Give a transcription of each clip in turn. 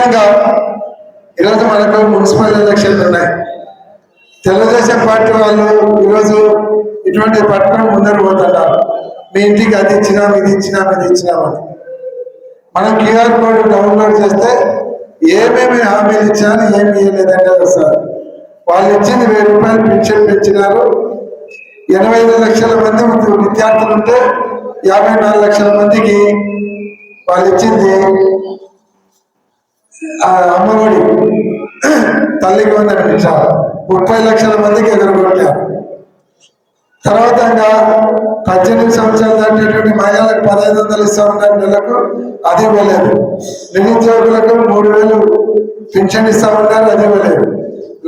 ముఖ్యంగా ఈరోజు మనకు మున్సిపల్ ఎలక్షన్లు ఉన్నాయి. తెలుగుదేశం పార్టీ వాళ్ళు ఈరోజు ఇటువంటి పట్టణం ముందరు పోతున్నారు మీ ఇంటికి అది ఇచ్చినాం ఇది ఇచ్చినాం ఇది ఇచ్చినామని మనం క్యూఆర్ కోడ్ డౌన్లోడ్ చేస్తే ఏమేమి హామీలు ఇచ్చినా ఏమి ఇవ్వలేదంటే వస్తారు వాళ్ళు ఇచ్చింది వెయ్యి రూపాయలు పెన్షన్ పెంచినారు. ఎనభై ఐదు లక్షల మంది విద్యార్థులు ఉంటే యాభై నాలుగు లక్షల మందికి వాళ్ళు ఇచ్చింది అమ్మఒడి తల్లికి వందన ఇచ్చారు ముప్పై లక్షల మందికి ఎదుర్కొంటారు తర్వాత ఇంకా పద్దెనిమిది సంవత్సరాలు దాటినటువంటి మహిళలకు పదహైదు వందలు ఇస్తా ఉన్నారు నెలకు. అది ఇవ్వలేదు నిరుద్యోగులకు మూడు వేలు పింఛన్ ఇస్తా ఉన్నారు అది ఇవ్వలేదు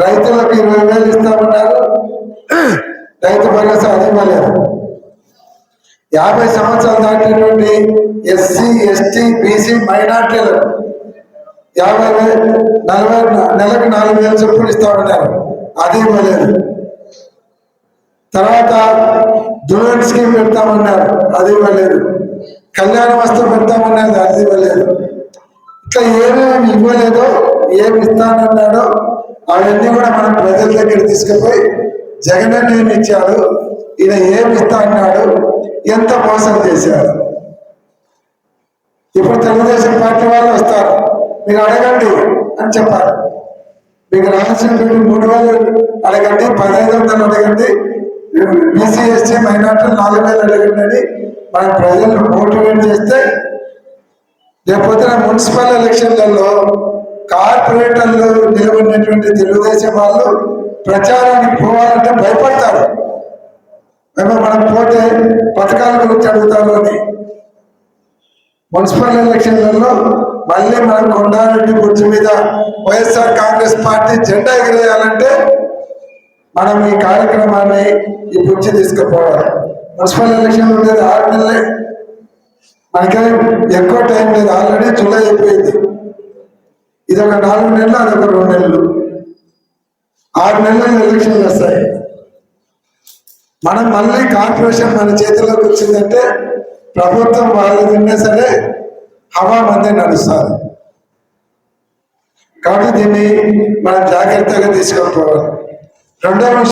రైతులకు ఇరవై వేలు ఇస్తా ఉన్నారు రైతు భరోసా అది ఇవ్వలేదు యాభై సంవత్సరాలు దాటినటువంటి ఎస్సీ ఎస్టీ బీసీ మైనార్టీలకు యాభై వేలు నలభై నెలకు నాలుగు వేలు చొప్పున ఇస్తామన్నారు. అది ఇవ్వలేదు తర్వాత దులన్ స్కీమ్ పెడతామన్నారు. అది ఇవ్వలేదు కళ్యాణ వస్తువు పెడతామన్నారు. అది ఇవ్వలేదు ఇట్లా ఏమేమి ఇవ్వలేదో ఏమి ఇస్తానన్నాడో అవన్నీ కూడా మనం ప్రజల దగ్గర తీసుకుపోయి జగన్ ఏమి ఇచ్చాడు ఈయన ఏమి ఇస్తా అన్నాడు ఎంత మోసం చేశాడు. ఇప్పుడు తెలుగుదేశం పార్టీ వాళ్ళు వస్తారు. మీరు అడగండి అని చెప్పారు. మీకు రావాల్సినటువంటి మూడు వేలు అడగండి పదహైదు వందలు అడగండి బీసీ ఎస్టీ మైనార్టీలు నాలుగు వేలు అడగండి అని మన ప్రజలను మోటివేట్ చేస్తే లేకపోతే మున్సిపల్ ఎలక్షన్లలో కార్పొరేటర్లు నిలబడినటువంటి తెలుగుదేశం వాళ్ళు ప్రచారానికి పోవాలంటే భయపడతారు. మేము మనం పోతే పథకాల గురించి అడుగుతారు అని. మున్సిపల్ ఎలక్షన్లలో మళ్ళీ మనం కొండారెడ్డి గుర్తు మీద వైఎస్ఆర్ కాంగ్రెస్ పార్టీ జెండా ఎగిరేయాలంటే మనం ఈ కార్యక్రమాన్ని ఈ బుచ్చి తీసుకుపోవాలి. మున్సిపల్ ఎలక్షన్ ఉండేది ఆరు నెలలే. మనకే ఎక్కువ టైం లేదు. ఆల్రెడీ జూలై అయిపోయింది. ఇది ఒక నాలుగు నెలలు అదొక రెండు నెలలు. ఆరు నెలలు ఎలక్షన్లు వస్తాయి. మనం మళ్ళీ కార్పొరేషన్ మన చేతిలోకి వచ్చిందంటే ప్రభుత్వం వాళ్ళది ఉన్నా సరే హవామందే నడుస్తారు కాబట్టి దీన్ని మనం జాగ్రత్తగా తీసుకొని పోవాలి. రెండవ విషయం